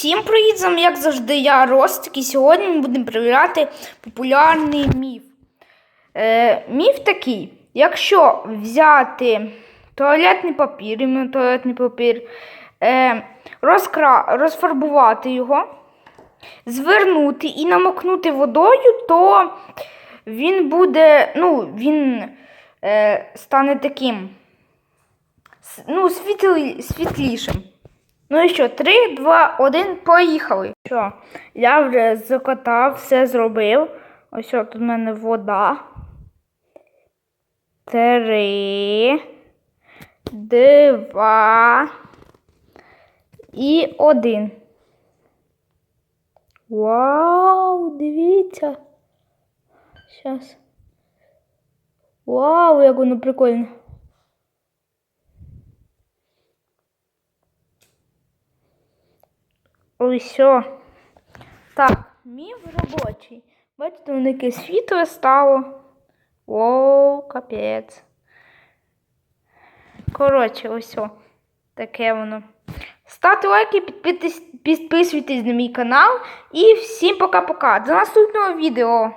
Всім привіт, як завжди, я Ростик, і сьогодні ми будемо перевіряти популярний міф. Е, міф такий: якщо взяти туалетний папір, іменно туалетний папір, е, розкра... розфарбувати його, звернути і намокнути водою, то він буде, ну, він е, стане таким ну, світлі... світлішим. Ну і що, 3, 2, 1, поїхали. Що, я вже закотав, все зробив. Ось що, тут в мене вода. Три, два і один. Вау, дивіться. Щас. Вау, як воно прикольно. Все. Так, мій робочий. Бачите, воно яке світло стало. Воу, капець. Коротше, ось. Таке воно. Ставте лайки, підписуйтесь на мій канал. І всім пока-пока. До наступного відео.